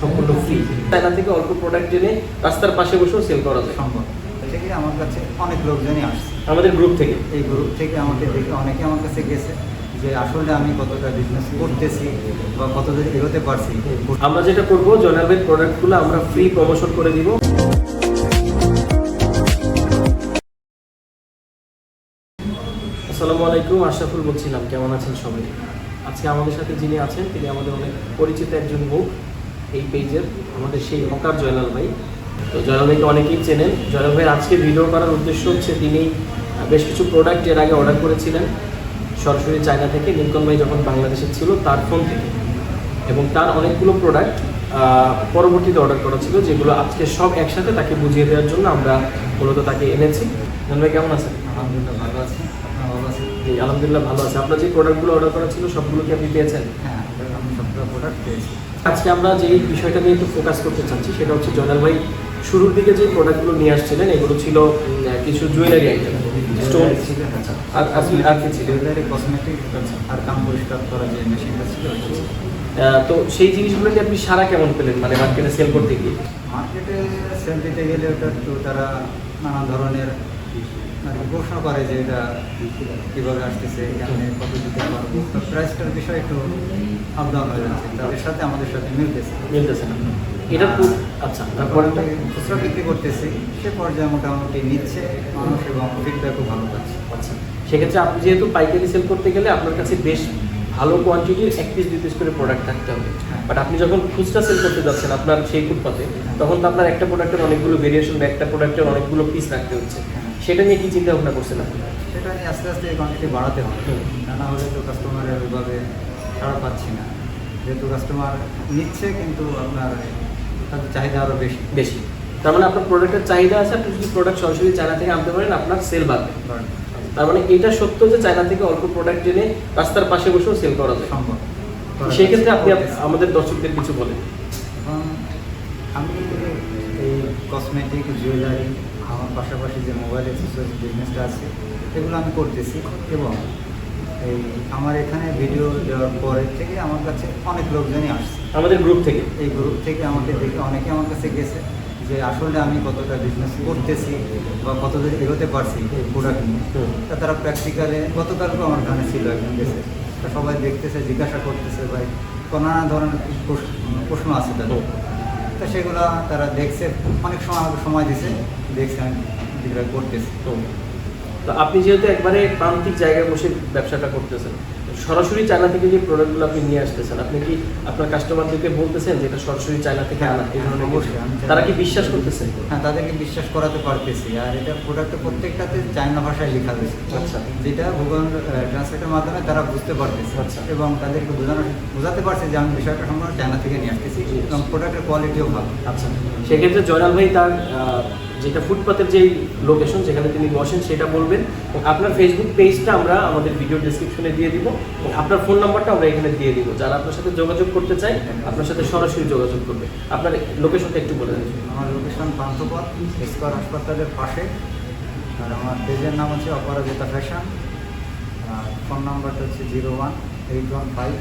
সম্পূর্ণ free China থেকে অল্প প্রোডাক্ট জেনে রাস্তার পাশে বসেও সেল করা যায়। সম্ভব। থেকে আমার কাছে অনেক লোকজনই আসছে। আমাদের গ্রুপ থেকে। এই গ্রুপ থেকে আমাকে দেখে অনেকে আমার কাছে গেছে যে আসলে আমি কতটা বিজনেস করতেছি বা এগোতে পারছি? আমরা যেটা করব জয়নালের প্রোডাক্টগুলো আমরা ফ্রি প্রমোশন করে দিব। আসসালামু আলাইকুম আশরাফুল বলছিলাম। কেমন আছেন সবাই? আজকে আমাদের সাথে যিনি আছেন তিনি আমাদের অনেক পরিচিত একজন মুখ এই পেজের আমাদের সেই হকার জয়লাল ভাই। তো জয়লাল ভাইকে অনেকেই চেনেন। জয়লাল ভাই আজকে ভিডিও করার উদ্দেশ্য হচ্ছে তিনি বেশ কিছু প্রোডাক্টের আগে অর্ডার করেছিলেন সরাসরি চায়না থেকে। লিঙ্কন ভাই যখন বাংলাদেশে ছিল তার ফোন থেকে। এবং তার অনেকগুলো প্রোডাক্ট পরবর্তীতে অর্ডার করা ছিল যেগুলো আজকে সব একসাথে তাকে বুঝিয়ে দেওয়ার জন্য আমরা মূলত তাকে এনেছি। জয়নাল ভাই কেমন আছেন? আলহামদুলিল্লাহ ভালো আছি। আলহামদুলিল্লাহ ভালো আছে। আপনার যে প্রোডাক্টগুলো অর্ডার করা ছিল সবগুলো কি আপনি পেয়েছেন? হ্যাঁ প্রোডাক্ট পেয়েছি। আজকে আমরা যে বিষয়টা নিয়ে একটু ফোকাস করতে চাচ্ছি সেটা হচ্ছে জয়নাল ভাই শুরুর দিকে যে প্রোডাক্টগুলো নিয়ে আসছিলেন এগুলো ছিল কিছু জুয়েলারি আইটেম স্টোন আর আর- আর কি ছিল? Jewellery cosmetic. আর কাম পরিষ্কার করা যে মেশিনটা ছিল তো সেই জিনিসগুলো নিয়ে আপনি সারা কেমন পেলেন? মানে মার্কেটে সেল করতে গিয়ে? মার্কেটে সেল দিতে গেলে ওটা একটু তারা নানা ধরনের আর প্রশ্ন করে যে এটা কীভাবে আসতেছে কেমনে কত দিতে পারব? প্রাইসটার বিষয় একটু আপ ডাউন হয়ে যাচ্ছে। তাদের সাথে আমাদের সাথে মিলতেছে। মিলতেছে না। এটা খুব আচ্ছা তারপরে খুচরা বিক্রি করতেছি। সে পর্যায়ে মোটামুটি নিচ্ছে মানুষ এবং ফিডব্যাকও ভালো পাচ্ছে। আচ্ছা সেক্ষেত্রে আপনি যেহেতু পাইকারি সেল করতে গেলে আপনার কাছে বেশ ভালো কোয়ান্টিটির এক পিস দুই পিস করে প্রোডাক্ট থাকতে হবে। হ্যাঁ। বাট আপনি যখন খুচরা সেল করতে যাচ্ছেন আপনার সেই ফুটপাতে তখন তো আপনার একটা প্রোডাক্টের অনেকগুলো ভেরিয়েশন বা একটা প্রোডাক্টের অনেকগুলো পিস রাখতে হচ্ছে। সেটা নিয়ে কি চিন্তা ভাবনা করছেন আপনি? সেটা নিয়ে আস্তে আস্তে কোয়ান্টিটি বাড়াতে হবে। তা না হলে তো কাস্টমারের ওইভাবে ছাড়া পাচ্ছি না। যেহেতু কাস্টমার নিচ্ছে কিন্তু আপনার তাদের চাহিদা আরও বেশি। বেশি। তার মানে আপনার প্রোডাক্টের চাহিদা আছে আপনি যদি প্রোডাক্ট সরাসরি চায়না থেকে আনতে পারেন আপনার সেল বাড়বে। তার মানে এটা সত্য যে চায়না থেকে অল্প প্রোডাক্ট জেনে রাস্তার পাশে বসেও সেল করা যায়। সম্ভব। সেই ক্ষেত্রে আপনি আমাদের দর্শকদের কিছু বলেন। আমি এই কসমেটিক জুয়েলারি আমার পাশাপাশি যে মোবাইল অ্যাক্সেসরিজ বিজনেসটা আছে এগুলো আমি করতেছি এবং এই আমার এখানে ভিডিও দেওয়ার পরে থেকে আমার কাছে অনেক লোকজনই আসছে। আমাদের গ্রুপ থেকে? এই গ্রুপ থেকে আমাকে দেখে অনেকে আমার কাছে গেছে যে আসলে আমি কতটা বিজনেস করতেছি বা কত দূর এগোতে পারছি এই প্রোডাক্ট নিয়ে। তা তারা প্র্যাকটিক্যালে গতকালকেও আমার কানে ছিল একজন গেছে। তা সবাই দেখতেছে জিজ্ঞাসা করতেছে ভাই কোনো নানা ধরনের প্রশ্ন- প্রশ্ন আছে তাদের। তা সেগুলো তারা দেখছে। অনেক সময় আমাকে সময় দিছে, দেখছে আমি করতেছি। তো আপনি যেহেতু একবারে প্রান্তিক জায়গায় বসে ব্যবসাটা করতেছেন সরাসরি চায়না থেকে যে প্রোডাক্টগুলো আপনি নিয়ে আসতেছেন আপনি কি আপনার কাস্টমারদেরকে বলতেছেন যে এটা সরাসরি চায়না থেকে আনা এই ধরনের? অবশ্যই, তারা কি বিশ্বাস করতেছে হ্যাঁ তাদেরকে বিশ্বাস করাতে পারতেছি আর এটা প্রোডাক্ট প্রত্যেকটাতে চায়না ভাষায় লেখা রয়েছে আচ্ছা। যেটা গুগল ট্রান্সলেটের মাধ্যমে তারা বুঝতে পারতেছে আচ্ছা। এবং তাদেরকে বোঝানো বোঝাতে পারছে যে আমি বিষয়টা সম্পূর্ণ চায়না থেকে নিয়ে আসতেছি এবং প্রোডাক্টের কোয়ালিটিও ভালো আচ্ছা সেক্ষেত্রে জয়নাল ভাই তার যেটা ফুটপাতের যেই লোকেশন যেখানে তিনি বসেন সেটা বলবেন আপনার ফেসবুক পেজটা আমরা আমাদের ভিডিও ডিসক্রিপশনে দিয়ে দিব আপনার ফোন নাম্বারটা আমরা এখানে দিয়ে দিব। যারা আপনার সাথে যোগাযোগ করতে চায় আপনার সাথে সরাসরি যোগাযোগ করবে। আপনার লোকেশনটা একটু বলে দেন। আমার লোকেশন পান্থপথ স্কোয়ার হাসপাতালের পাশে। আর আমার পেজের নাম হচ্ছে অপরাজিতা ফ্যাশন। আর ফোন নাম্বারটা হচ্ছে zero one eight one five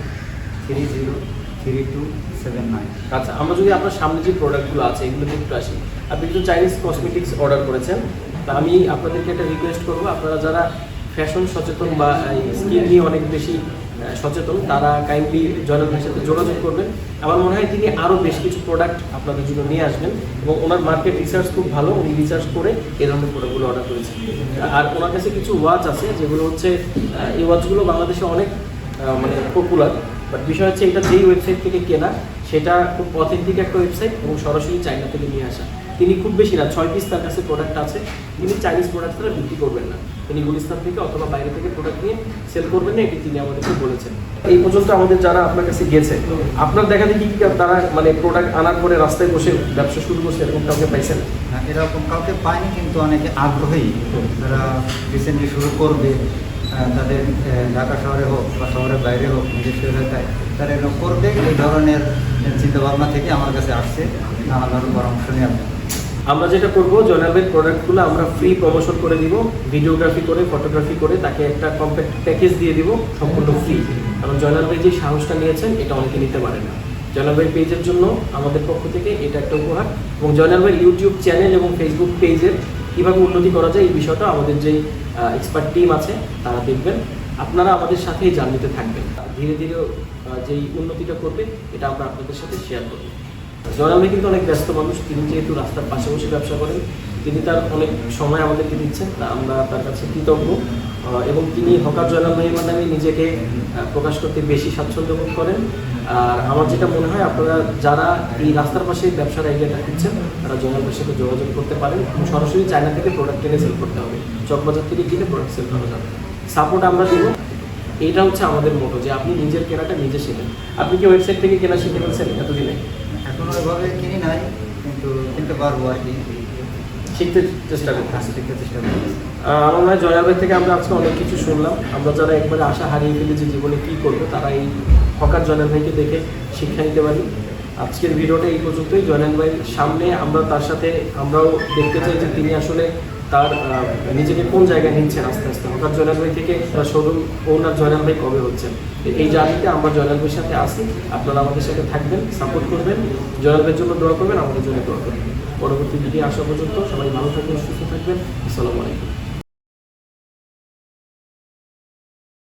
three zero three two seven nine. আচ্ছা আমরা যদি আপনার সামনে যে প্রোডাক্টগুলো আছে এগুলোতে একটু আসি। আপনি কিছু চাইনিজ কসমেটিক্স অর্ডার করেছেন। তা আমি আপনাদেরকে একটা রিকোয়েস্ট করব। আপনারা যারা ফ্যাশন সচেতন বা স্কিন নিয়ে অনেক বেশি সচেতন। তারা কাইন্ডলি জয়নাল সাথে যোগাযোগ করবেন। আমার মনে হয় তিনি আরও বেশ কিছু প্রোডাক্ট আপনাদের জন্য নিয়ে আসবেন এবং ওনার মার্কেট রিসার্চ খুব ভালো। উনি রিসার্চ করে এই ধরনের প্রোডাক্টগুলো অর্ডার করেছেন। আর ওনার কাছে কিছু ওয়াচ আছে, যেগুলো হচ্ছে এই ওয়াচগুলো বাংলাদেশে অনেক মানে পপুলার বাট বিষয় হচ্ছে এটা যেই ওয়েবসাইট থেকে কেনা, সেটা খুব অথেন্টিক একটা ওয়েবসাইট এবং সরাসরি চাইনা থেকে নিয়ে আসা। তিনি খুব বেশি না ছয় পিস তার কাছে প্রোডাক্ট আছে। তিনি চাইনিজ প্রোডাক্ট তারা বিক্রি করবেন না। তিনি গুলিস্তান থেকে অথবা বাইরে থেকে প্রোডাক্ট নিয়ে সেল করবেন না এটি তিনি আমাদেরকে বলেছেন। এই পর্যন্ত আমাদের যারা আপনার কাছে গেছে আপনার দেখা দেখি কি তারা মানে প্রোডাক্ট আনার পরে রাস্তায় বসে ব্যবসা শুরু করছে এরকম কাউকে পাইছেন? হ্যাঁ, এরকম কাউকে পাইনি কিন্তু অনেকে আগ্রহী। তারা রিসেন্টলি শুরু করবে তাদের ঢাকা শহরে হোক বা শহরের বাইরে হোক নিজস্ব এলাকায় তারা এরকম করবে এই ধরনের চিন্তা ভাবনা থেকে আমার কাছে আসছে। নানা ধরনের পরামর্শ জন্য। আমরা যেটা করব জয়নালের প্রোডাক্টগুলো আমরা ফ্রি প্রমোশন করে দিব ভিডিওগ্রাফি করে ফটোগ্রাফি করে, তাকে একটা কম্প্যাক্ট প্যাকেজ দিয়ে দিব, সম্পূর্ণ ফ্রি কারণ জয়নাল ভাই যে সাহসটা নিয়েছেন, এটা অনেকে নিতে পারে না। জয়নাল ভাই পেজের জন্য আমাদের পক্ষ থেকে এটা একটা উপহার। এবং জয়নাল ভাই ইউটিউব চ্যানেল এবং ফেসবুক পেজের কীভাবে উন্নতি করা যায়, এই বিষয়টা আমাদের যেই এক্সপার্ট টিম আছে, তারা দেখবেন। আপনারা আমাদের সাথেই জার্নিতে থাকবেন। ধীরে ধীরে যেই উন্নতিটা করবে এটা আমরা আপনাদের সাথে শেয়ার করব। জয়নাল ভাই কিন্তু অনেক ব্যস্ত মানুষ, তিনি যেহেতু রাস্তার পাশে বসে ব্যবসা করেন, তিনি তার অনেক সময় আমাদেরকে দিচ্ছেন, তা আমরা তার কাছে কৃতজ্ঞ। এবং তিনি হকার জয়নাল ভাইয়ের মাধ্যমে নিজেকে প্রকাশ করতে বেশি স্বাচ্ছন্দ্য বোধ করেন। আর আমার যেটা মনে হয়, আপনারা যারা এই রাস্তার পাশে ব্যবসার আইডিয়াটা খুঁজছেন, তারা জয়নাল ভাইয়ের সাথে যোগাযোগ করতে পারেন। এবং সরাসরি চায়না থেকে প্রোডাক্ট কিনে সেল করতে হবে। চকবাজার থেকে কিনে প্রোডাক্ট সেল করা যাবে। সাপোর্ট আমরা দেবো। এইটা হচ্ছে আমাদের মোটো যে আপনি নিজের কেনাটা নিজে শেখেন আপনি কি ওয়েবসাইট থেকে কেনা শিখে ফেলছেন এতদিনে? এখনও ওইভাবে কিনি নাই কিন্তু কিনতে পারব আর কি। শিখতে চেষ্টা করতে শিখতে চেষ্টা আহ, আমার মনে হয় জয়াবের থেকে আমরা আজকে অনেক কিছু শুনলাম। আমরা যারা একবারে আশা হারিয়ে ফেলেছি জীবনে কী করব তারা এই হকার জয়নাল ভাইকে দেখে শিক্ষা নিতে পারি। আজকের ভিডিওটা এই পর্যন্তই। জয়নাল ভাই সামনে আমরা তার সাথে আমরাও দেখতে চাই যে তিনি আসলে তার নিজেকে কোন জায়গায় নিচ্ছেন আস্তে আস্তে? হঠাৎ জয়নাল ভাই থেকে শোরুম ওনার জয়নাল ভাই কবে হচ্ছেন? এই জার্নিতে আমরা জয়নাল ভাইয়ের সাথে আসি, আপনারা আমাদের সাথে থাকবেন সাপোর্ট করবেন। জয়নাল ভাইয়ের জন্য দোয়া করবেন, আমাদের জন্য দোয়া করবেন। পরবর্তী দিকে আসা পর্যন্ত সবাই ভালো থাকবেন, সুস্থ থাকবেন। আসসালামু আলাইকুম।